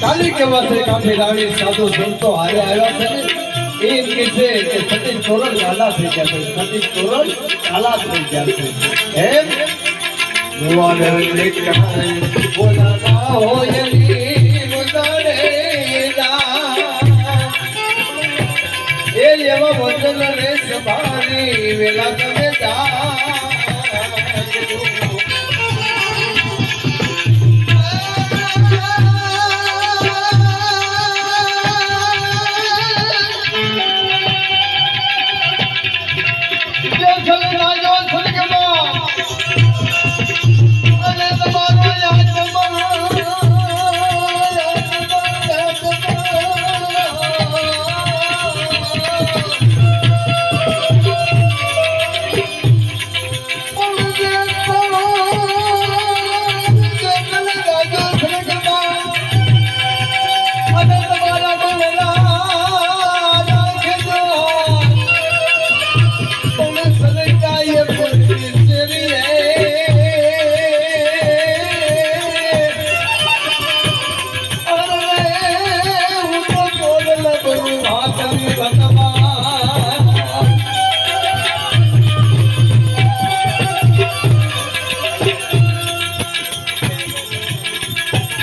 કાલી કેવા છે કાફી રાણી સાધુ સંતો હારે આવ્યા છે ને એ કે છે કે સતીશ તોરણ એ એવા વચન ને વેલા সবাই যেমন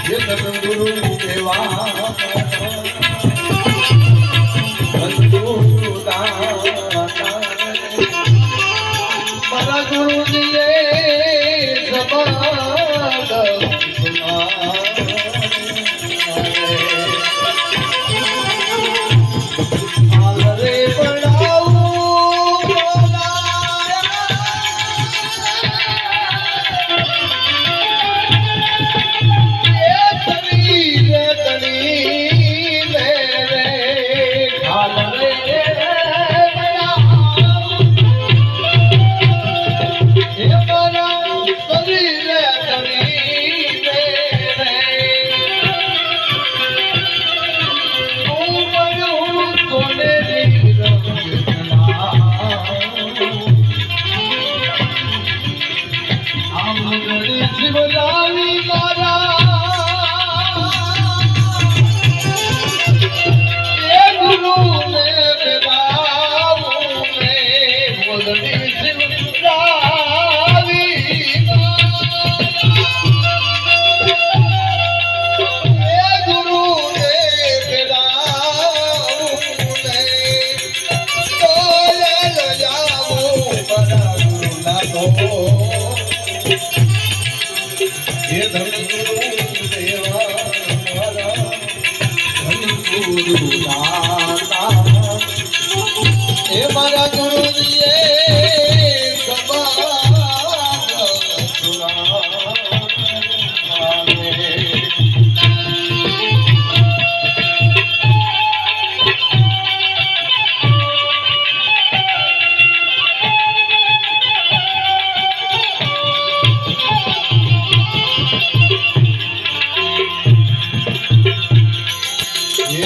ગુરુ દેવા. জীবন